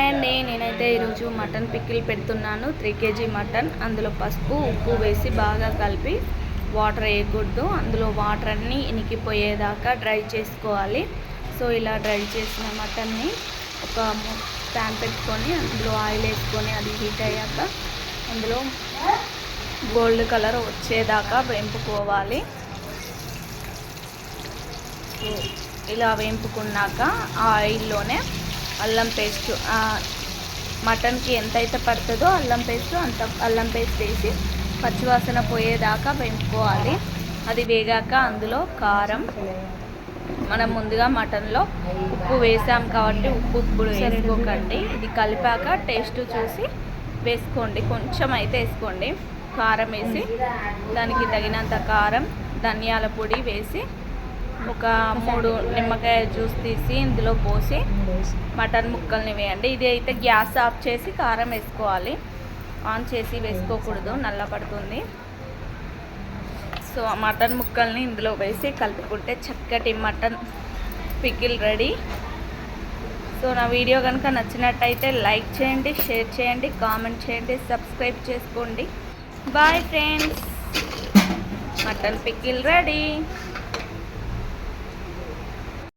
Hi అండి నేనైతే ఈరోజు మటన్ పిక్కిల్ పెడుతున్నాను. త్రీ కేజీ మటన్ అందులో పసుపు ఉప్పు వేసి బాగా కలిపి వాటర్ వేయకూడదు. అందులో వాటర్ అన్నీ ఇనికిపోయేదాకా డ్రై చేసుకోవాలి. సో ఇలా డ్రై చేసిన మటన్ని ఒక ప్యాన్ పెట్టుకొని అందులో ఆయిల్ వేసుకొని అది హీట్ అయ్యాక అందులో గోల్డ్ కలర్ వచ్చేదాకా వేంపుకోవాలి. సో ఇలా వేంపుకున్నాక ఆ ఆయిల్లోనే అల్లం పేస్ట్ మటన్కి ఎంతైతే పడుతుందో అల్లం పేస్ట్ అంత అల్లం పేస్ట్ వేసి పచ్చివాసన పోయేదాకా వేపుకోవాలి. అది వేగాక అందులో కారం మనం ముందుగా మటన్లో ఉప్పు వేసాం కాబట్టి ఉప్పు ఇప్పుడు వేసుకోకండి. ఇది కలిపాక టేస్ట్ చూసి వేసుకోండి. కొంచెం అయితే వేసుకోండి. కారం వేసి దానికి తగినంత కారం ధనియాల పొడి వేసి ఒక మూడు నిమ్మకాయ జ్యూస్ తీసి ఇందులో పోసి మటన్ ముక్కల్ని వేయండి. ఇది అయితే గ్యాస్ ఆఫ్ చేసి కారం వేసుకోవాలి. ఆన్ చేసి వేసుకోకూడదు. నల్ల పడుతుంది. సో ఆ మటన్ ముక్కల్ని ఇందులో వేసి కలుపుకుంటే చక్కటి మటన్ పికిల్ రెడీ. సో నా వీడియో కనుక నచ్చినట్టయితే లైక్ చేయండి షేర్ చేయండి కామెంట్ చేయండి సబ్స్క్రైబ్ చేసుకోండి. Bye friends. Mutton pickle ready.